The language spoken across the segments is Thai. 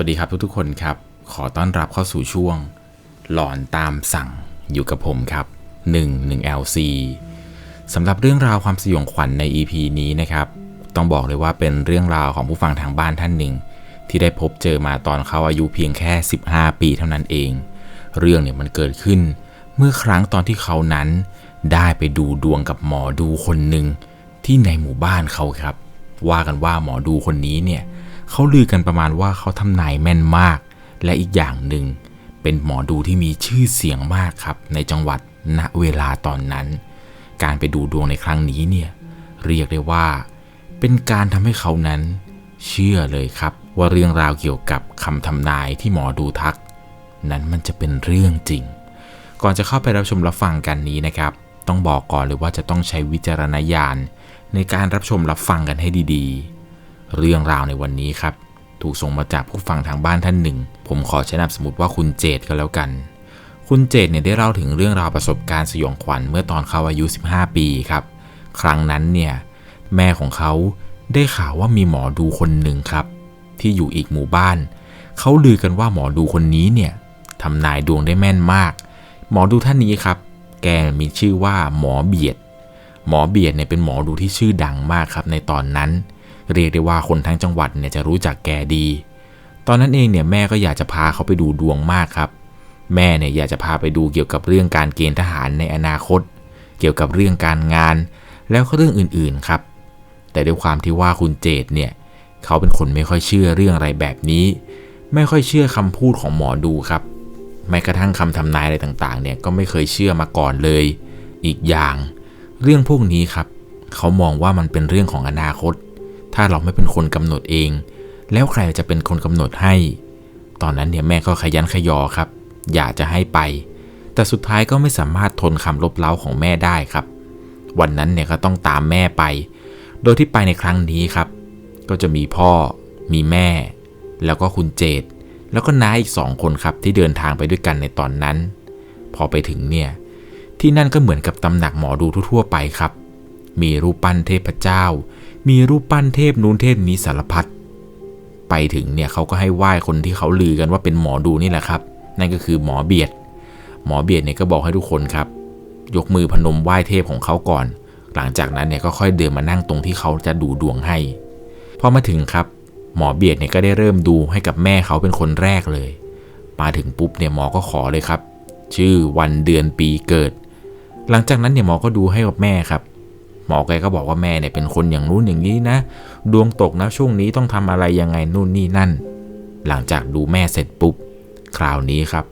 สวัสดีครับทุกๆคนครับ ขอต้อนรับเข้าสู่ช่วง หลอนตามสั่งอยู่กับผมครับ 1 1 LC สำหรับเรื่องราวความสยองขวัญใน EP นี้นะครับ ต้องบอกเลยว่าเป็นเรื่องราวของผู้ฟังทางบ้านท่านหนึ่ง ที่ได้พบเจอมาตอนเขาอายุเพียงแค่ 15 ปีเท่านั้นเอง เรื่องเนี่ยมันเกิดขึ้น เมื่อครั้งตอนที่เขานั้นได้ไปดูดวงกับหมอดูคนหนึ่งที่ในหมู่บ้านเขาครับ ว่ากันว่าหมอดูคนนี้เนี่ยเเขาลือกันประมาณว่าเขาทำนายแม่นมาก และอีกอย่างหนึ่ง เป็นหมอดูที่มีชื่อเสียงมากครับ ในจังหวัดณเวลาตอนนั้น การไปดูดวงในครั้งนี้เนี่ยเรียกได้ว่า เป็นการทำให้เขานั้น เชื่อเลยครับ ว่าเรื่องราวเกี่ยวกับคำทำนายที่หมอดูทัก นั้นมันจะเป็นเรื่องจริง ก่อนจะเข้าไปรับชมรับฟังกันนี้นะครับ ต้องบอกก่อนเลยว่าจะต้องใช้วิจารณญาณในการรับชมรับฟังกันให้ดีๆ เรื่องราวในวันนี้ครับ ถูกส่งมาจากผู้ฟังทางบ้านท่านหนึ่ง ผมขอใช้นามสมมติว่าคุณเจตก็แล้วกัน คุณเจตเนี่ยได้เล่าถึงเรื่องราวประสบการณ์สยองขวัญเมื่อตอนเขาอายุ 15 ปีครับ ครั้งนั้นเนี่ยแม่ของเขาได้ข่าวว่ามีหมอดูคนหนึ่งครับ ที่อยู่อีกหมู่บ้าน เขาลือกันว่าหมอดูคนนี้เนี่ยทำนายดวงได้แม่นมาก หมอดูท่านนี้ครับ แกมีชื่อว่าหมอเบียด หมอเบียดเนี่ยเป็นหมอดูที่ชื่อดังมากครับในตอนนั้นเเรียกได้ว่าคนทั้งจังหวัดเนี่ยจะรู้จักแกดี ตอนนั้นเองเนี่ยแม่ก็อยากจะพาเขาไปดูดวงมากครับ แม่เนี่ยอยากจะพาไปดูเกี่ยวกับเรื่องการเกณฑ์ทหารในอนาคต เกี่ยวกับเรื่องการงาน แล้วก็เรื่องอื่นๆครับ แต่ด้วยความที่ว่าคุณเจตเนี่ยเขาเป็นคนไม่ค่อยเชื่อเรื่องอะไรแบบนี้ ไม่ค่อยเชื่อคำพูดของหมอดูครับแม้กระทั่งคำทำนายอะไรต่างๆ เนี่ยก็ไม่เคยเชื่อมาก่อนเลย อีกอย่าง เรื่องพวกนี้ครับ เขามองว่ามันเป็นเรื่องของอนาคต ถ้าเราไม่เป็นคนกำหนดเอง แล้วใครจะเป็นคนกำหนดให้ ตอนนั้นเนี่ยแม่ก็ขยันขยอครับ อยากจะให้ไป แต่สุดท้ายก็ไม่สามารถทนคำลบเล้าของแม่ได้ครับ วันนั้นเนี่ยก็ต้องตามแม่ไป โดยที่ไปในครั้งนี้ครับ ก็จะมีพ่อ มีแม่ แล้วก็คุณเจตแล้วก็น้าอีกสองคนครับที่เดินทางไปด้วยกันในตอนนั้น พอไปถึงเนี่ยที่นั่นก็เหมือนกับตำหนักหมอดูทั่วๆไปครับ มีรูปปั้นเทพเจ้า มีรูปปั้นเทพนู้นเทพนี้สารพัดไปถึงเนี่ยเขาก็ให้ไหว้คนที่เขาลือกันว่าเป็นหมอดูนี่แหละครับ นั่นก็คือหมอเบียด หมอเบียดเนี่ยก็บอกให้ทุกคนครับ ยกมือพนมไหว้เทพของเขาก่อน หลังจากนั้นเนี่ยก็ค่อยเดินมานั่งตรงที่เขาจะดูดวงให้พอมาถึงครับ หมอเบียดเนี่ยก็ได้เริ่มดูให้กับแม่เขาเป็นคนแรกเลย มาถึงปุ๊บเนี่ยหมอก็ขอเลยครับ ชื่อวันเดือนปีเกิด หลังจากนั้นเนี่ยหมอก็ดูให้กับแม่ครับ หมอแกก็บอกว่าแม่เนี่ยเป็นคนอย่างนู้นอย่างนี้นะ ดวงตกนะช่วงนี้ต้องทำอะไรยังไงนู่นนี่นั่น หลังจากดูแม่เสร็จปุ๊บ คราวนี้ครับ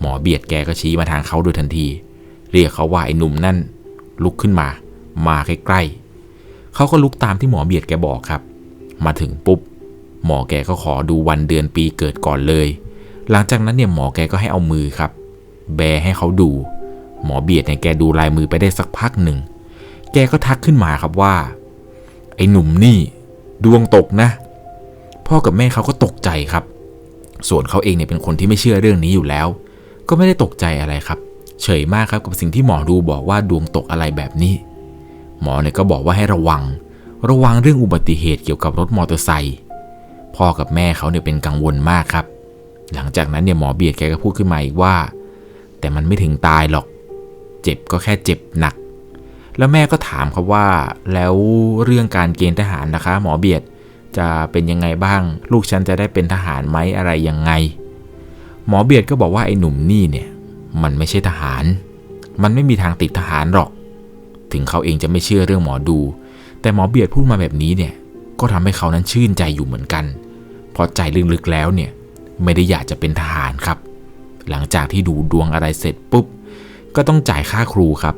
หมอเบียดแกก็ชี้มาทางเขาโดยทันที เรียกเขาว่าไอ้หนุ่มนั่น ลุกขึ้นมา มาใกล้ๆเขาก็ลุกตามที่หมอเบียดแกบอกครับ มาถึงปุ๊บ หมอแกก็ขอดูวันเดือนปีเกิดก่อนเลย หลังจากนั้นเนี่ยหมอแกก็ให้เอามือครับ แบให้เขาดู หมอเบียดเนี่ยแกดูลายมือไปได้สักพักหนึ่ง แกก็ทักขึ้นมาครับว่า ไอ้หนุ่มนี่ ดวงตกนะ พ่อกับแม่เขาก็ตกใจครับ ส่วนเขาเองเนี่ยเป็นคนที่ไม่เชื่อเรื่องนี้อยู่แล้ว ก็ไม่ได้ตกใจอะไรครับ เฉยมากครับกับสิ่งที่หมอดูบอกว่าดวงตกอะไรแบบนี้ หมอเนี่ยก็บอกว่าให้ระวัง ระวังเรื่องอุบัติเหตุเกี่ยวกับรถมอเตอร์ไซค์พ่อกับแม่เขาเนี่ยเป็นกังวลมากครับ หลังจากนั้นเนี่ยหมอเบียดแกก็พูดขึ้นมาอีกว่า แต่มันไม่ถึงตายหรอก เจ็บก็แค่เจ็บหนัก แล้วแม่ก็ถามครับว่า แล้วเรื่องการเกณฑ์ทหารนะคะ หมอเบียดจะเป็นยังไงบ้าง ลูกฉันจะได้เป็นทหารไหมอะไรยังไง หมอเบียดก็บอกว่าไอ้หนุ่มนี่เนี่ย มันไม่ใช่ทหาร มันไม่มีทางติดทหารหรอก ถึงเขาเองจะไม่เชื่อเรื่องหมอดู แต่หมอเบียดพูดมาแบบนี้เนี่ย ก็ทำให้เขานั้นชื่นใจอยู่เหมือนกันเพราะใจลึกๆแล้วเนี่ย ไม่ได้อยากจะเป็นทหารครับ หลังจากที่ดูดวงอะไรเสร็จปุ๊บ ก็ต้องจ่ายค่าครูครับ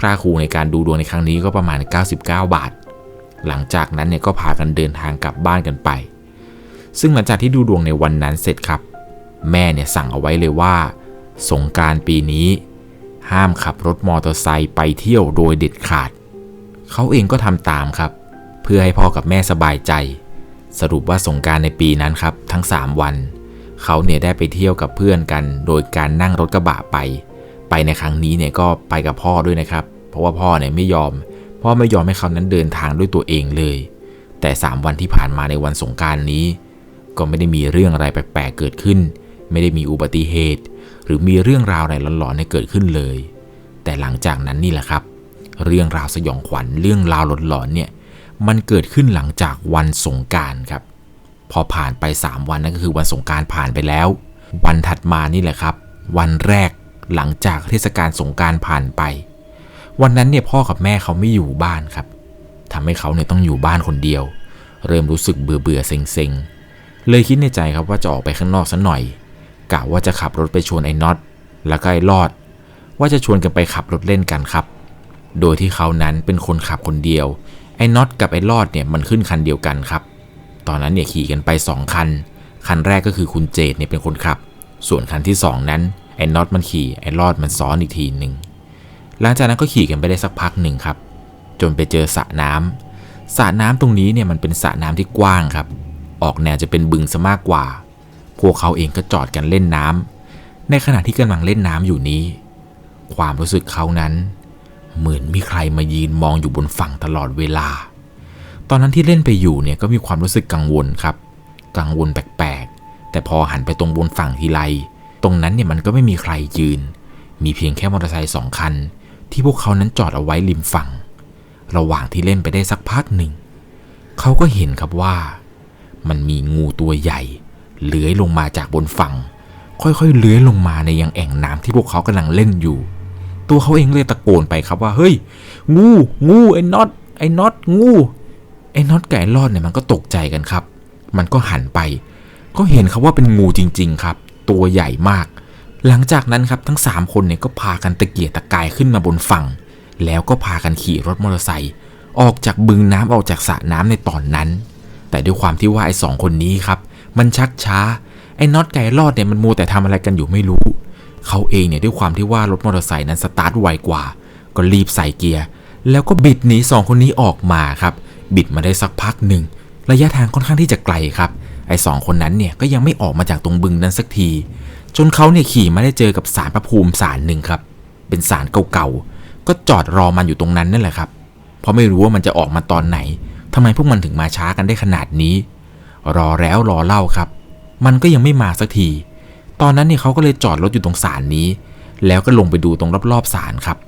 ค่าครูในการดูดวงในครั้งนี้ก็ประมาณ 99 บาท หลังจากนั้นเนี่ยก็พากันเดินทางกลับบ้านกันไป ซึ่งหลังจากที่ดูดวงในวันนั้นเสร็จครับ แม่เนี่ยสั่งเอาไว้เลยว่า สงการปีนี้ ห้ามขับรถมอเตอร์ไซค์ไปเที่ยวโดยเด็ดขาด เขาเองก็ทำตามครับ เพื่อให้พ่อกับแม่สบายใจ สรุปว่าสงการในปีนั้นครับ ทั้ง 3 วัน เขาเนี่ยได้ไปเที่ยวกับเพื่อนกัน โดยการนั่งรถกระบะไป ไปในครั้งนี้เนี่ยก็ไปกับพ่อด้วยนะครับ เพราะว่าพ่อเนี่ยไม่ยอม พ่อไม่ยอมให้เขานั้นเดินทางด้วยตัวเองเลย แต่ 3 วันที่ผ่านมาในวันสงการนี้ ก็ไม่ได้มีเรื่องอะไรแปลกๆเกิดขึ้น ไม่ได้มีอุบัติเหตุ หรือมีเรื่องราวอะไรหลอนๆในเกิดขึ้นเลย แต่หลังจากนั้นนี่แหละครับ เรื่องราวสยองขวัญเรื่องราวหลอนๆเนี่ยมันเกิดขึ้นหลังจากวันสงการครับ พอผ่านไป 3 วันนั่นก็คือวันสงการผ่านไปแล้ว วันถัดมานี่แหละครับ วันแรก หลังจากเทศกาลสงการผ่านไป วันนั้นเนี่ยพ่อกับแม่เขาไม่อยู่บ้านครับทำให้เขาเนี่ยต้องอยู่บ้านคนเดียว เริ่มรู้สึกเบื่อเบื่อเซ็งเซ็งเลยคิดในใจครับว่าจะออกไปข้างนอกสักหน่อยกะว่าจะขับรถไปชวนไอ้น็อตแล้วก็ไอ้รอด ว่าจะชวนกันไปขับรถเล่นกันครับ โดยที่เขานั้นเป็นคนขับคนเดียว ไอ้น็อตกับไอ้รอดเนี่ยมันขึ้นคันเดียวกันครับ ตอนนั้นเนี่ยขี่กันไป 2 คัน คันแรกก็คือคุณเจดเนี่ยเป็นคนขับ ส่วนคันที่ 2 นั้น ไอ้น็อตมันขี่ไอ้รอดมันซ้อนอีกทีหนึ่งหลังจากนั้นก็ขี่กันไปได้สักพักหนึ่งครับ จนไปเจอสระน้ำสระน้ำตรงนี้เนี่ยมันเป็นสระน้ำที่กว้างครับ ออกแนวจะเป็นบึงซะมากกว่า พวกเขาเองก็จอดกันเล่นน้ำในขณะที่กำลังเล่นน้ำอยู่นี้ ความรู้สึกเขานั้น เหมือนมีใครมายืนมองอยู่บนฝั่งตลอดเวลา ตอนนั้นที่เล่นไปอยู่เนี่ยก็มีความรู้สึกกังวลครับ กังวลแปลกๆแต่พอหันไปตรงบนฝั่งทีไร ตรงนั้นเนี่ยมันก็ไม่มีใครยืน มีเพียงแค่มอเตอร์ไซค์สองคัน ที่พวกเขานั้นจอดเอาไว้ริมฝั่ง ระหว่างที่เล่นไปได้สักพักหนึ่ง เขาก็เห็นครับว่า มันมีงูตัวใหญ่เลื้อยลงมาจากบนฝั่ง ค่อยๆเลื้อยลงมาในยังแอ่งน้ำที่พวกเขากำลังเล่นอยู่ ตัวเขาเองเลยตะโกนไปครับว่าเฮ้ย งู งูไอ้น็อตไอ้น็อตงูไอ้น็อตไก่รอดเนี่ยมันก็ตกใจกันครับ มันก็หันไป ก็เห็นครับว่าเป็นงูจริง ๆ ครับ ตัวใหญ่มาก หลังจากนั้นครับทั้ง 3 คนเนี่ยก็พากันตะเกียกตะกายขึ้นมาบนฝั่ง แล้วก็พากันขี่รถมอเตอร์ไซค์ออกจากบึงน้ำออกจากสระน้ำในตอนนั้น แต่ด้วยความที่ว่าไอ้สองคนนี้ครับ มันชักช้า ไอ้น็อตไก่รอดเนี่ยมันมัวแต่ทำอะไรกันอยู่ไม่รู้ เขาเองเนี่ยด้วยความที่ว่ารถมอเตอร์ไซค์นั้นสตาร์ทไวกว่า ก็รีบใส่เกียร์แล้วก็บิดหนีสองคนนี้ออกมาครับ บิดมาได้สักพักหนึ่ง ระยะทางค่อนข้างที่จะไกลครับ ไอ้สองคนนั้นเนี่ยก็ยังไม่ออกมาจากตรงบึงนั้นสักที จนเขาเนี่ยขี่มาได้เจอกับสารพระภูมิสารหนึ่งครับ เป็นสารเก่าๆ ก็จอดรอมันอยู่ตรงนั้นนั่นแหละครับ เพราะไม่รู้ว่ามันจะออกมาตอนไหนทำไมพวกมันถึงมาช้ากันได้ขนาดนี้ รอแล้วรอเล่าครับ มันก็ยังไม่มาสักที ตอนนั้นเนี่ยเขาก็เลยจอดรถอยู่ตรงศาลนี้ แล้วก็ลงไปดูตรงรอบๆศาลครับ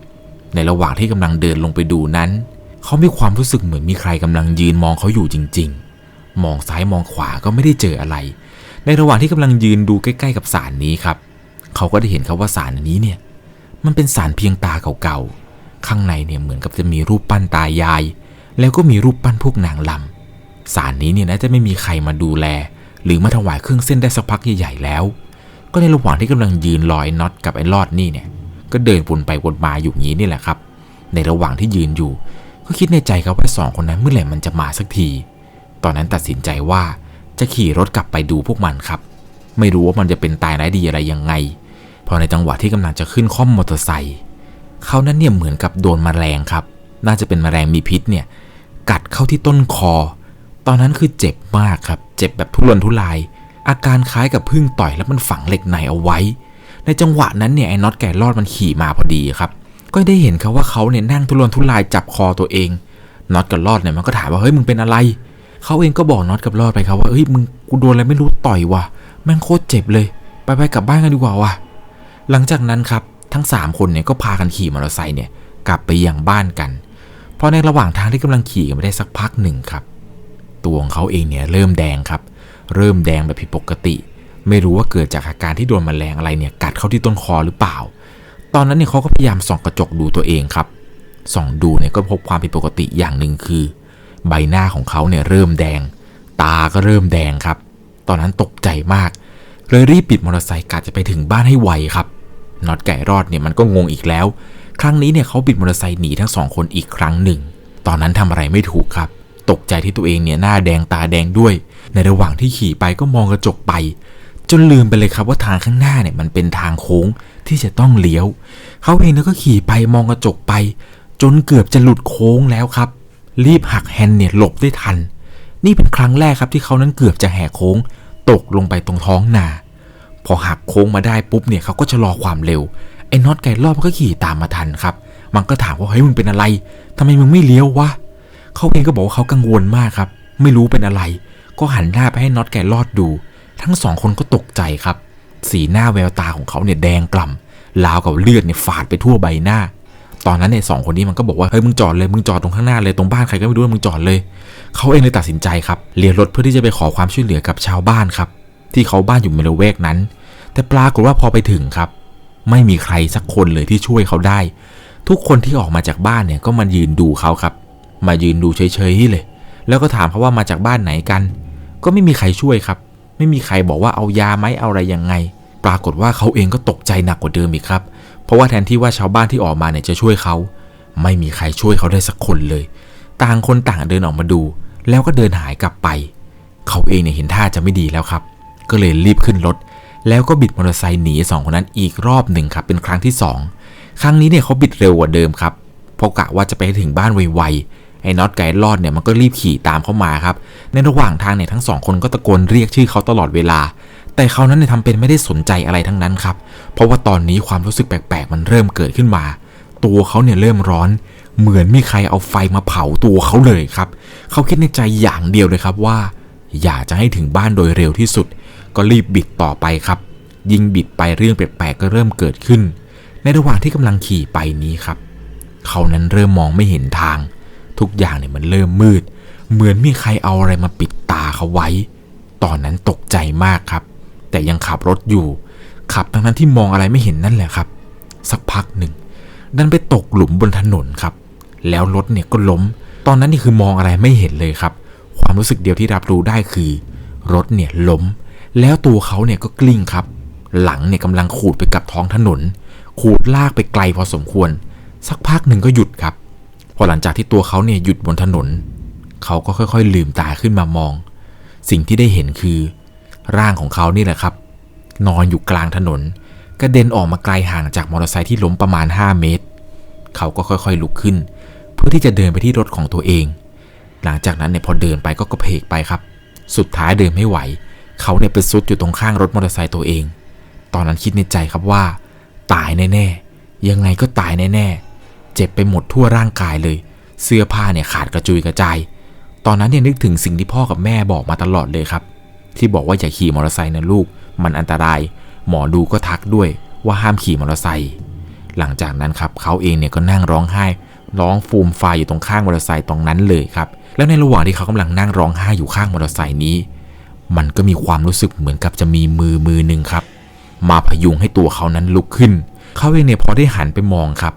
ในระหว่างที่กำลังเดินลงไปดูนั้น เขามีความรู้สึกเหมือนมีใครกำลังยืนมองเขาอยู่จริง ๆ มองซ้ายมองขวาก็ไม่ได้เจออะไร ในระหว่างที่กำลังยืนดูใกล้ๆกับศาลนี้ครับ เขาก็ได้เห็นครับว่าศาลนี้เนี่ย มันเป็นศาลเพียงตาเก่าๆ ข้างในเนี่ยเหมือนกับจะมีรูปปั้นตายาย แล้วก็มีรูปปั้นพวกนางลำศาลนี้เนี่ยน่าจะไม่มีใครมาดูแล หรือมาถวายเครื่องเส้นได้สักพักใหญ่ๆแล้ว ก็ในระหว่างที่กำลังยืนรอไอ้น็อตกับไอ้รอดนี่เนี่ย ก็เดินวนไปวนมาอยู่งี้นี่แหละครับ ในระหว่างที่ยืนอยู่ ก็คิดในใจครับว่าสองคนนั้นเมื่อไหร่มันจะมาสักที ตอนนั้นตัดสินใจว่าจะขี่รถกลับไปดูพวกมันครับ ไม่รู้ว่ามันจะเป็นตายร้ายดีอะไรยังไง พอในจังหวะที่กำลังจะขึ้นข้อมมอเตอร์ไซค์เขานั้นเนี่ยเหมือนกับโดนมแมลงครับ น่าจะเป็นมแมลงมีพิษเนี่ยกัดเข้าที่ต้นคอ ตอนนั้นคือเจ็บมากครับ เจ็บแบบทุรนทุราย อาการคล้ายกับพึ่งต่อยแล้วมันฝังเหล็กในเอาไว้ ในจังหวะนั้นเนี่ยไอ้น็อตแก่รอดมันขี่มาพอดีครับ ก็ได้เห็นครับว่าเขาเนี่ยนั่งทุรนทุรายจับคอตัวเองน็อตกับรอดเนี่ยมันก็ถามว่าเฮ้ยมึงเป็นอะไร เขาเองก็บอกน็อตกับรอดไปครับว่าเฮ้ยมึงกูโดนอะไรไม่รู้ต่อยว่ะแม่งโคตรเจ็บเลย ไปไปกลับบ้านกันดีกว่าว่ะหลังจากนั้นครับทั้ง 3 คนเนี่ยก็พากันขี่มอเตอร์ไซค์เนี่ยกลับไปยังบ้านกัน เพราะในระหว่างทางที่กำลังขี่กันไปได้สักพักหนึ่งครับ ตัวของเขาเองเนี่ยเริ่มแดงครับ เริ่มแดงแบบผิดปกติ ไม่รู้ว่าเกิดจากอาการที่โดนแมลงอะไรเนี่ยกัดเข้าที่ต้นคอหรือเปล่า ตอนนั้นเนี่ยเขาก็พยายามส่องกระจกดูตัวเองครับส่องดูเนี่ยก็พบความผิดปกติอย่างหนึ่งคือ ใบหน้าของเขาเนี่ยเริ่มแดง ตาก็เริ่มแดงครับ ตอนนั้นตกใจมาก เลยรีบปิดมอเตอร์ไซค์กะจะไปถึงบ้านให้ไวครับน็อตไก่รอดเนี่ยมันก็งงอีกแล้ว ครั้งนี้เนี่ยเขาบิดมอเตอร์ไซค์หนีทั้งสองคนอีกครั้งหนึ่ง ตอนนั้นทำอะไรไม่ถูกครับ ตกใจที่ตัวเองเนี่ยหน้าแดงตาแดงด้วย ในระหว่างที่ขี่ไปก็มองกระจกไป จนลืมไปเลยครับว่าทางข้างหน้าเนี่ยมันเป็นทางโค้งที่จะต้องเลี้ยว เขาเองก็ขี่ไปมองกระจกไป จนเกือบจะหลุดโค้งแล้วครับ รีบหักแฮนด์เนี่ยหลบได้ทัน นี่เป็นครั้งแรกครับที่เขานั้นเกือบจะแหกโค้ง ตกลงไปตรงท้องนา พอหักโค้งมาได้ปุ๊บเนี่ยเขาก็ชะลอความเร็วไอ้น็อตไก่รอบมันก็ขี่ตามมาทันครับ มันก็ถามว่าเฮ้ยมึงเป็นอะไรทำไมมึงไม่เลี้ยววะเขาเองก็บอกว่าเขากังวลมากครับ ไม่รู้เป็นอะไร ก็หันหน้าไปให้น็อตแกรอดดู ทั้งสองคนก็ตกใจครับ สีหน้าแววตาของเขาเนี่ยแดงกล่ำราวกับเลือดเนี่ยฝาดไปทั่วใบหน้า ตอนนั้นเนี่ยสองคนนี้มันก็บอกว่าเฮ้ยมึงจอดเลยมึงจอดตรงข้างหน้าเลยตรงบ้านใครก็ไม่รู้มึงจอดเลยเขาเองเลยตัดสินใจครับเลี้ยวรถเพื่อที่จะไปขอความช่วยเหลือกับชาวบ้านครับ ที่เขาบ้านอยู่ในละแวกนั้น แต่ปรากฏว่าพอไปถึงครับ ไม่มีใครสักคนเลยที่ช่วยเขาได้ ทุกคนที่ออกมาจากบ้านเนี่ยก็มายืนดูเขาครับ มายืนดูเฉยๆเลย แล้วก็ถามเขาว่ามาจากบ้านไหนกัน ก็ไม่มีใครช่วยครับ ไม่มีใครบอกว่าเอายาไหมเอาอะไรยังไง ปรากฏว่าเขาเองก็ตกใจหนักกว่าเดิมอีกครับ เพราะว่าแทนที่ว่าชาวบ้านที่ออกมาเนี่ยจะช่วยเขา ไม่มีใครช่วยเขาได้สักคนเลย ต่างคนต่างเดินออกมาดู แล้วก็เดินหายกลับไป เขาเองเนี่ยเห็นท่าจะไม่ดีแล้วครับ ก็เลยรีบขึ้นรถ แล้วก็บิดมอเตอร์ไซค์หนีสองคนนั้นอีกรอบหนึ่งครับ เป็นครั้งที่สองครั้งนี้เนี่ยเขาบิดเร็วกว่าเดิมครับเพราะกะว่าจะไปถึงบ้านไวๆ ไอ้น็อตไก่รอดเนี่ยมันก็รีบขี่ตามเข้ามาครับ ในระหว่างทางเนี่ยทั้งสองคนก็ตะโกนเรียกชื่อเขาตลอดเวลา แต่เขานั้นเนี่ยทำเป็นไม่ได้สนใจอะไรทั้งนั้นครับ เพราะว่าตอนนี้ความรู้สึกแปลกๆ มันเริ่มเกิดขึ้นมา ตัวเขาเนี่ยเริ่มร้อน เหมือนมีใครเอาไฟมาเผาตัวเขาเลยครับ เขาคิดในใจอย่างเดียวเลยครับว่า อยากจะให้ถึงบ้านโดยเร็วที่สุด ก็รีบบิดต่อไปครับ ยิงบิดไปเรื่องแปลกๆก็เริ่มเกิดขึ้น ในระหว่างที่กำลังขี่ไปนี้ครับ เขานั้นเริ่มมองไม่เห็นทาง ทุกอย่างเนี่ยมันเริ่มมืด เหมือนมีใครเอาอะไรมาปิดตาเขาไว้ ตอนนั้นตกใจมากครับ แต่ยังขับรถอยู่ ขับทั้งนั้นที่มองอะไรไม่เห็นนั่นแหละครับ สักพักหนึ่งดันไปตกหลุมบนถนนครับ แล้วรถเนี่ยก็ล้ม ตอนนั้นนี่คือมองอะไรไม่เห็นเลยครับ ความรู้สึกเดียวที่รับรู้ได้คือ รถเนี่ยล้ม แล้วตัวเขาเนี่ยก็กลิ้งครับ หลังเนี่ยกำลังขูดไปกับท้องถนน ขูดลากไปไกลพอสมควร สักพักหนึ่งก็หยุดครับ อหลังจากที่ตัวเขาเนี่ยหยุดบนถนน เขาก็ค่อยๆ ลืมตาขึ้นมามอง สิ่งที่ได้เห็นคือ ร่างของเขานี่แหละครับ นอนอยู่กลางถนนกระเด็นออกมาไกลห่างจากมอเตอร์ไซค์ที่ล้มประมาณ 5 เมตร เขาก็ค่อยๆลุกขึ้น เพื่อที่จะเดินไปที่รถของตัวเอง หลังจากนั้นเนี่ยพอเดินไปก็กระเพกไปครับ สุดท้ายเดินไม่ไหว เขาเนี่ยไปซุดอยู่ตรงข้างรถมอเตอร์ไซค์ตัวเอง ตอนนั้นคิดในใจครับว่า ตายแน่ๆ ยังไงก็ตายแน่ๆ เจ็บไปหมดทั่วร่างกายเลย เสื้อผ้าเนี่ยขาดกระจุยกระจาย ตอนนั้นเนี่ยนึกถึงสิ่งที่พ่อกับแม่บอกมาตลอดเลยครับ ที่บอกว่าอย่าขี่มอเตอร์ไซค์นะลูก มันอันตราย หมอดูก็ทักด้วยว่าห้ามขี่มอเตอร์ไซค์ หลังจากนั้นครับเขาเองเนี่ยก็นั่งร้องไห้ ร้องฟูมฟายอยู่ตรงข้างมอเตอร์ไซค์ตรงนั้นเลยครับ แล้วในระหว่างที่เขากำลังนั่งร้องไห้อยู่ข้างมอเตอร์ไซค์นี้ มันก็มีความรู้สึกเหมือนกับจะมีมือมือหนึ่งครับ มาพยุงให้ตัวเขานั้นลุกขึ้น เขาเองเนี่ยพอได้หันไปมองครับ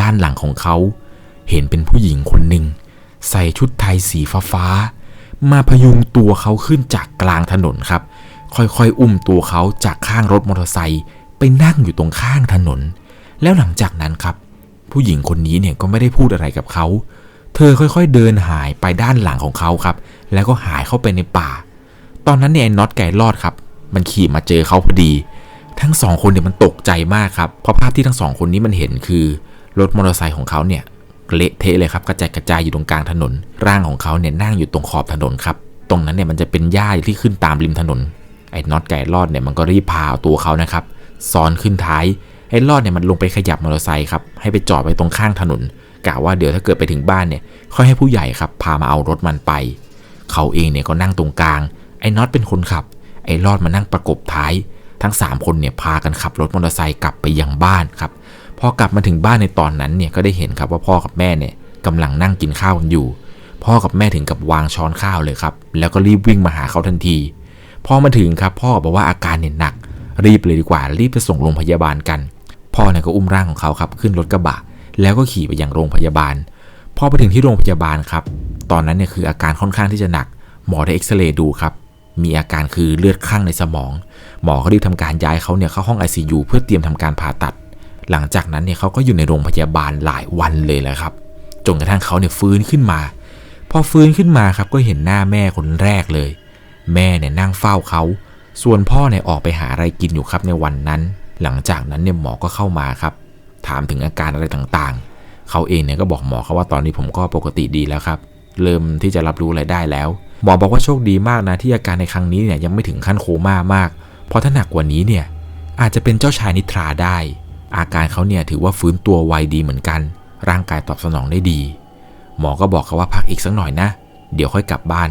ด้านหลังของเขา เห็นเป็นผู้หญิงคนหนึ่ง ใส่ชุดไทยสีฟ้าฟ้า มาพยุงตัวเขาขึ้นจากกลางถนนครับ ค่อยๆ อุ้มตัวเขาจากข้างรถมอเตอร์ไซค์ไปนั่งอยู่ตรงข้างถนน แล้วหลังจากนั้นครับ ผู้หญิงคนนี้เนี่ยก็ไม่ได้พูดอะไรกับเขา เธอค่อยๆเดินหายไปด้านหลังของเขาครับ แล้วก็หายเข้าไปในป่า ตอนนั้นเนี่ยน็อตไก่รอดครับ มันขี่มาเจอเขาพอดีทั้งสองคนเนี่ยมันตกใจมากครับ เพราะภาพที่ทั้งสองคนนี้มันเห็นคือ รถมอเตอร์ไซค์ของเขาเนี่ยเละเทะเลยครับกระจายกระจายอยู่ตรงกลางถนน ร่างของเขาเนี่ยนั่งอยู่ตรงขอบถนนครับตรงนั้นเนี่ยมันจะเป็นหญ้าที่ขึ้นตามริมถนนไอ้น็อตไก่รอดเนี่ยมันก็รีบพาตัวเขานะครับซ้อนขึ้นท้ายไอ้รอดเนี่ยมันลงไปขยับมอเตอร์ไซค์ครับให้ไปจอดไว้ตรงข้างถนนกะว่าเดี๋ยวถ้าเกิดไปถึงบ้านเนี่ยค่อยให้ผู้ใหญ่ครับพามาเอารถมันไป เขาเองเนี่ยก็นั่งตรงกลาง ไอ้น็อตเป็นคนขับ ไอ้รอดมานั่งประกบท้าย ทั้ง 3 คนเนี่ยพากันขับรถมอเตอร์ไซค์กลับไปยังบ้านครับ พอกลับมาถึงบ้านในตอนนั้นเนี่ยก็ได้เห็นครับว่าพ่อกับแม่เนี่ยกำลังนั่งกินข้าวกันอยู่ พ่อกับแม่ถึงกับวางช้อนข้าวเลยครับ แล้วก็รีบวิ่งมาหาเขาทันทีพอมาถึงครับพ่อบอกว่าอาการเนี่ยหนัก รีบเลยดีกว่ารีบไปส่งโรงพยาบาลกัน พ่อเนี่ยก็อุ้มร่างของเขาครับขึ้นรถกระบะ แล้วก็ขี่ไปยังโรงพยาบาลพอไปถึงที่โรงพยาบาลครับ ตอนนั้นเนี่ยคืออาการค่อนข้างที่จะหนัก หมอได้เอ็กซเรย์ดูครับ มีอาการคือเลือดข้างในสมอง หมอก็รีบทำการย้ายเขาเนี่ยเข้าห้อง ICU เพื่อเตรียมทำการผ่าตัด หลังจากนั้นเนี่ยเขาก็อยู่ในโรงพยาบาลหลายวันเลยแหละครับ จนกระทั่งเขาเนี่ยฟื้นขึ้นมา พอฟื้นขึ้นมาครับก็เห็นหน้าแม่คนแรกเลย แม่เนี่ยนั่งเฝ้าเขา ส่วนพ่อเนี่ยออกไปหาอะไรกินอยู่ครับในวันนั้น หลังจากนั้นเนี่ยหมอก็เข้ามาครับ ถามถึงอาการอะไรต่างๆ เขาเองเนี่ยก็บอกหมอเขาว่าตอนนี้ผมก็ปกติดีแล้วครับ เริ่มที่จะรับรู้อะไรได้แล้ว หมอบอกว่าโชคดีมากนะที่อาการในครั้งนี้เนี่ยยังไม่ถึงขั้นโคม่ามาก เพราะถ้าหนักกว่านี้เนี่ยอาจจะเป็นเจ้าชายนิทราได้ อาการเขาเนี่ยถือว่าฟื้นตัวไวดีเหมือนกัน ร่างกายตอบสนองได้ดี หมอก็บอกเขาว่าพักอีกสักหน่อยนะ เดี๋ยวค่อยกลับบ้าน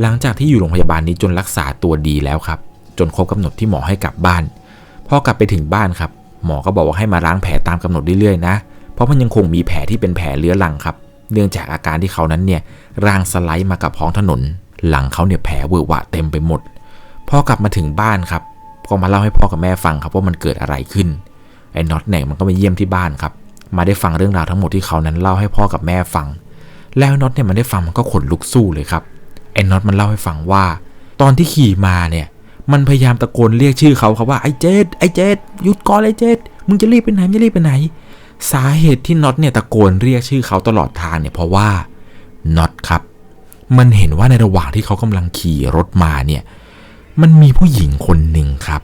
หลังจากที่อยู่โรงพยาบาลนี้จนรักษาตัวดีแล้วครับ จนครบกำหนดที่หมอให้กลับบ้าน พอกลับไปถึงบ้านครับ หมอก็บอกว่าให้มาล้างแผลตามกำหนดเรื่อยๆนะ เพราะมันยังคงมีแผลที่เป็นแผลเลื้อรังครับ เนื่องจากอาการที่เขานั้นเนี่ยร่างสไลด์มากับท้องถนน หลังเขาเนี่ยแผลเวอะหวะเต็มไปหมด พอกลับมาถึงบ้านครับ ก็มาเล่าให้พ่อกับแม่ฟังครับว่ามันเกิดอะไรขึ้น ไอ้น็อตเน่มันก็มาเยี่ยมที่บ้านครับ มาได้ฟังเรื่องราวทั้งหมดที่เขานั้นเล่าให้พ่อกับแม่ฟัง แล้วน็อตเนี่ยมันได้ฟังมันก็ขนลุกสู้เลยครับ ไอ้น็อตมันเล่าให้ฟังว่า ตอนที่ขี่มาเนี่ย มันพยายามตะโกนเรียกชื่อเขาครับว่าไอ้เจดไอ้เจดหยุดก่อนไอ้เจดมึงจะรีบไปไหนจะรีบไปไหน สาเหตุที่น็อตเนี่ยตะโกนเรียกชื่อเขาตลอดทางเนี่ยเพราะว่าน็อตครับ มันเห็นว่าในระหว่างที่เขากำลังขี่รถมาเนี่ย มันมีผู้หญิงคนหนึ่งครับ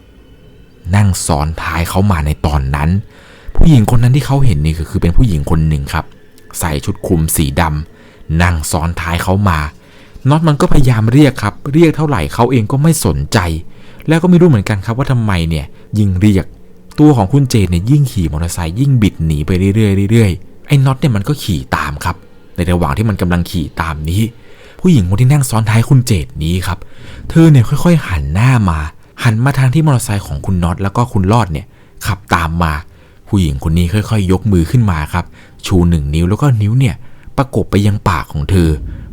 นั่งซ้อนท้ายเขามาในตอนนั้น ผู้หญิงคนนั้นที่เขาเห็นนี่คือเป็นผู้หญิงคนหนึ่งครับ ใส่ชุดคลุมสีดำนั่งซ้อนท้ายเขามาน็อตมันก็พยายามเรียกครับ เรียกเท่าไหร่เขาเองก็ไม่สนใจ แล้วก็ไม่รู้เหมือนกันครับว่าทำไมเนี่ยยิ่งเรียก ตัวของคุณเจนเนี่ยยิ่งขี่มอเตอร์ไซค์ยิ่งบิดหนีไปเรื่อยๆเรื่อยๆไอ้น็อตเนี่ยมันก็ขี่ตามครับ ในระหว่างที่มันกำลังขี่ตามนี้ ผู้หญิงคนที่นั่งซ้อนท้ายคุณเจดนี้ครับ เธอเนี่ยค่อย ๆ หันหน้ามา หันมาทางที่มอเตอร์ไซค์ของคุณน็อตแล้วก็คุณรอดเนี่ยขับตามมา ผู้หญิงคนนี้ค่อยๆ ยกมือขึ้นมาครับ ชูหนึ่งนิ้วแล้วก็นิ้วเนี่ยประกบไปยังปากของเธอ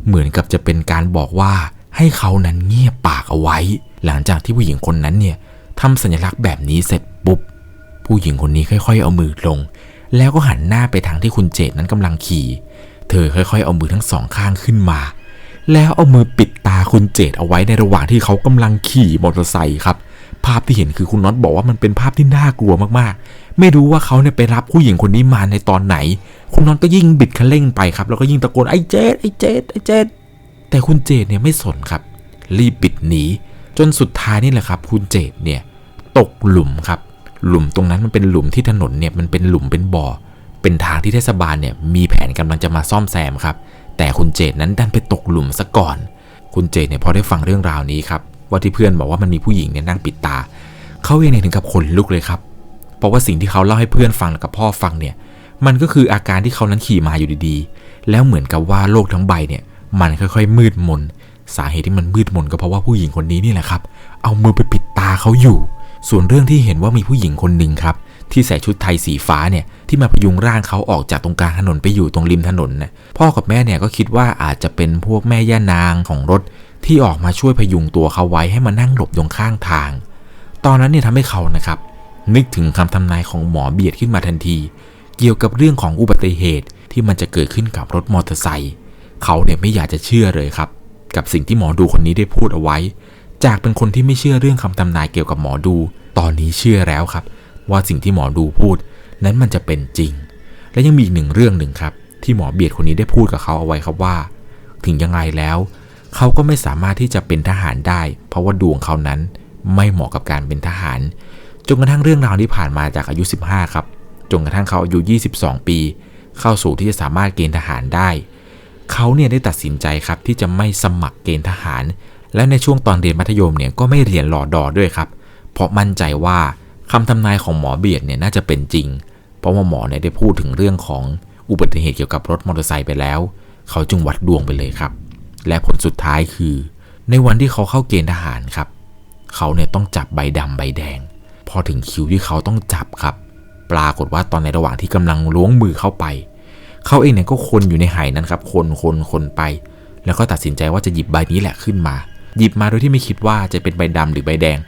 เหมือนกับจะเป็นการบอกว่าให้เขานั้นเงียบปากเอาไว้ หลังจากที่ผู้หญิงคนนั้นเนี่ยทำสัญลักษณ์แบบนี้เสร็จปุ๊บ ผู้หญิงคนนี้ค่อยๆ เอามือลง แล้วก็หันหน้าไปทางที่คุณเจดนั้นกำลังขี่ เธอค่อยๆ เอามือทั้งสองข้างขึ้นมา แล้วเอามือปิดตาคุณเจดเอาไว้ในระหว่างที่เขากำลังขี่มอเตอร์ไซค์ครับ ภาพที่เห็นคือคุณน็อตบอกว่ามันเป็นภาพที่น่ากลัวมากๆ ไม่รู้ว่าเขาเนี่ยไปรับผู้หญิงคนนี้มาในตอนไหน คุณน็อตก็ยิ่งบิดคันเร่งไปครับ แล้วก็ยิ่งตะโกนไอ้เจดไอ้เจดไอ้เจดแต่คุณเจดเนี่ยไม่สนครับ รีบบิดหนีจนสุดท้ายนี่แหละครับ คุณเจดเนี่ยตกหลุมครับ หลุมตรงนั้นมันเป็นหลุมที่ถนนเนี่ยมันเป็นหลุมเป็นบ่อเป็นทางที่เทศบาลเนี่ยมีแผนกำลังจะมาซ่อมแซมครับ แต่คุณเจดนั้นดันไปตกหลุมซะก่อน คุณเจดเนี่ยพอได้ฟังเรื่องราวนี้ครับว่าที่เพื่อนบอกว่ามันมีผู้หญิงเนี่ยนั่งปิดตา เขาเองเนี่ยถึงกับขนลุกเลยครับเพราะว่าสิ่งที่เขาเล่าให้เพื่อนฟังกับพ่อฟังเนี่ย มันก็คืออาการที่เขานั้นขี่มาอยู่ดีๆ แล้วเหมือนกับว่าโลกทั้งใบเนี่ย มันค่อยๆมืดมน สาเหตุที่มันมืดมนก็เพราะว่าผู้หญิงคนนี้นี่แหละครับ เอามือไปปิดตาเขาอยู่ ส่วนเรื่องที่เห็นว่ามีผู้หญิงคนหนึ่งครับ ที่ใส่ชุดไทยสีฟ้าเนี่ยที่มาพยุงร่างเขาออกจากตรงกลางถนนไปอยู่ตรงริมถนนนะพ่อกับแม่เนี่ยก็คิดว่าอาจจะเป็นพวกแม่ย่านางของรถ ที่ออกมาช่วยพยุงตัวเขาไว้ให้มานั่งหลบตรงข้างทาง ตอนนั้นเนี่ยทำให้เขานะครับ นึกถึงคำทำนายของหมอเบียดขึ้นมาทันที เกี่ยวกับเรื่องของอุบัติเหตุที่มันจะเกิดขึ้นกับรถมอเตอร์ไซค์เขาเนี่ยไม่อยากจะเชื่อเลยครับ กับสิ่งที่หมอดูคนนี้ได้พูดเอาไว้ จากเป็นคนที่ไม่เชื่อเรื่องคำทำนายเกี่ยวกับหมอดู ตอนนี้เชื่อแล้วครับ ว่าสิ่งที่หมอดูพูด นั้นมันจะเป็นจริง และยังมีอีกหนึ่งเรื่องหนึ่งครับ ที่หมอเบียดคนนี้ได้พูดกับเขาเอาไว้ครับว่า ถึงยังไงแล้วเขาก็ไม่สามารถที่จะเป็นทหารได้ เพราะว่าดวงเขานั้นไม่เหมาะกับการเป็นทหารจนกระทั่งเรื่องราวที่ผ่านมาจากอายุ 15 ครับจนกระทั่งเขาอายุ 22 ปี เข้าสู่ที่จะสามารถเกณฑ์ทหารได้ เขาเนี่ยได้ตัดสินใจครับที่จะไม่สมัครเกณฑ์ทหาร และในช่วงตอนเรียนมัธยมเนี่ยก็ไม่เรียนรอดอด้วยครับ เพราะมั่นใจว่า คำทำนายของหมอเบียดเนี่ยน่าจะเป็นจริง เพราะว่าหมอเนี่ยได้พูดถึงเรื่องของอุบัติเหตุเกี่ยวกับรถมอเตอร์ไซค์ไปแล้ว เขาจึงวัดดวงไปเลยครับ และผลสุดท้ายคือ ในวันที่เขาเข้าเกณฑ์ทหารครับ เขาเนี่ยต้องจับใบดำใบแดง พอถึงคิวที่เขาต้องจับครับ ปรากฏว่าตอนในระหว่างที่กำลังล้วงมือเข้าไป เขาเองเนี่ยก็คนอยู่ในไหนั้นครับ คนคนคนไป แล้วก็ตัดสินใจว่าจะหยิบใบนี้แหละขึ้นมา หยิบมาโดยที่ไม่คิดว่าจะเป็นใบดำหรือใบแดง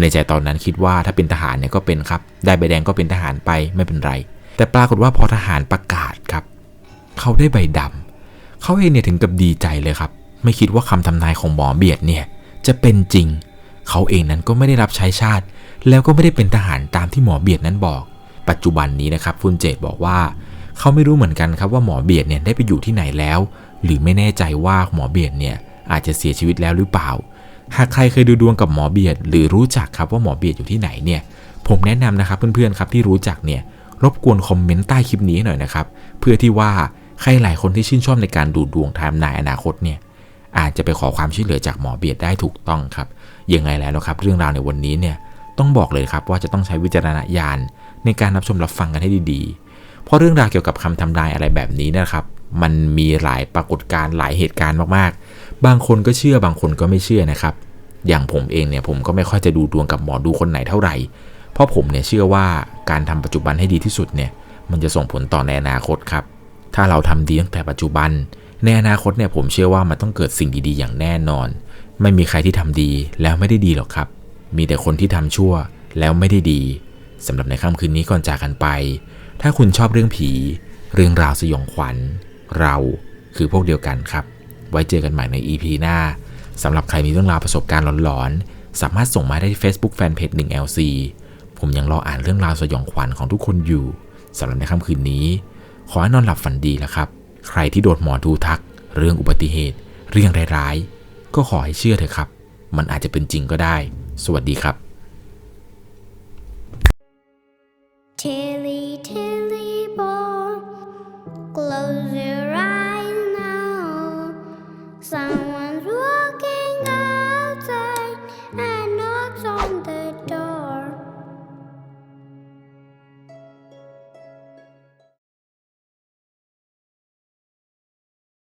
ในใจตอนนั้นคิดว่าถ้าเป็นทหารเนี่ยก็เป็นครับ ได้ใบแดงก็เป็นทหารไปไม่เป็นไร แต่ปรากฏว่าพอทหารประกาศครับ เขาได้ใบดำเขาเองเนี่ยถึงกับดีใจเลยครับ ไม่คิดว่าคำทำนายของหมอเบียดเนี่ยจะเป็นจริง เขาเองนั้นก็ไม่ได้รับใช้ชาติ แล้วก็ไม่ได้เป็นทหารตามที่หมอเบียดนั้นบอก ปัจจุบันนี้นะครับฟุนเจตบอกว่าเขาไม่รู้เหมือนกันครับว่าหมอเบียดเนี่ยได้ไปอยู่ที่ไหนแล้ว หรือไม่แน่ใจว่าหมอเบียดเนี่ยอาจจะเสียชีวิตแล้วหรือเปล่า หากใครเคยดูดวงกับหมอเบียด หรือรู้จักครับว่าหมอเบียดอยู่ที่ไหนเนี่ย ผมแนะนำนะครับเพื่อนๆครับที่รู้จักเนี่ยรบกวนคอมเมนต์ใต้คลิปนี้หน่อยนะครับ เพื่อที่ว่าใครหลายคนที่ชื่นชอบในการดูดวงไทม์นายอนาคตเนี่ยอาจจะไปขอความช่วยเหลือจากหมอเบียดได้ถูกต้องครับยังไงแล้วนะครับ เรื่องราวในวันนี้เนี่ยต้องบอกเลยครับว่าจะต้องใช้วิจารณญาณในการรับชมรับฟังกันให้ดีๆ เพราะเรื่องราวเกี่ยวกับคำทำนายอะไรแบบนี้นะครับ มันมีหลายปรากฏการณ์หลายเหตุการณ์มากๆ บางคนก็เชื่อบางคนก็ไม่เชื่อนะครับ อย่างผมเองเนี่ยผมก็ไม่ค่อยจะดูดวงกับหมอดูคนไหนเท่าไหร่ เพราะผมเนี่ยเชื่อว่าการทำปัจจุบันให้ดีที่สุดเนี่ยมันจะส่งผลต่อในอนาคตครับ ถ้าเราทำดีตั้งแต่ปัจจุบัน ในอนาคตเนี่ยผมเชื่อว่ามันต้องเกิดสิ่งดีๆ อย่างแน่นอน ไม่มีใครที่ทำดีแล้วไม่ได้ดีหรอกครับ มีแต่คนที่ทำชั่วแล้วไม่ได้ดีสำหรับในค่ำคืนนี้ก่อนจากกันไป ถ้าคุณชอบเรื่องผี เรื่องราวสยองขวัญ เราคือพวกเดียวกันครับ ไว้เจอกันใหม่ใน EP หน้าสำหรับใครมีเรื่องราวประสบการณ์หลอนๆ สามารถส่งมาได้ที่ Facebook Fanpage 1LC ผมยังรออ่านเรื่องราวสยองขวัญของทุกคนอยู่สำหรับในค่ำคืนนี้ ขอให้นอนหลับฝันดีแล้วครับ ใครที่โดนหมอดูทัก เรื่องอุบัติเหตุ เรื่องร้ายๆ ก็ขอให้เชื่อเถอะครับ มันอาจจะเป็นจริงก็ได้ สวัสดีครับ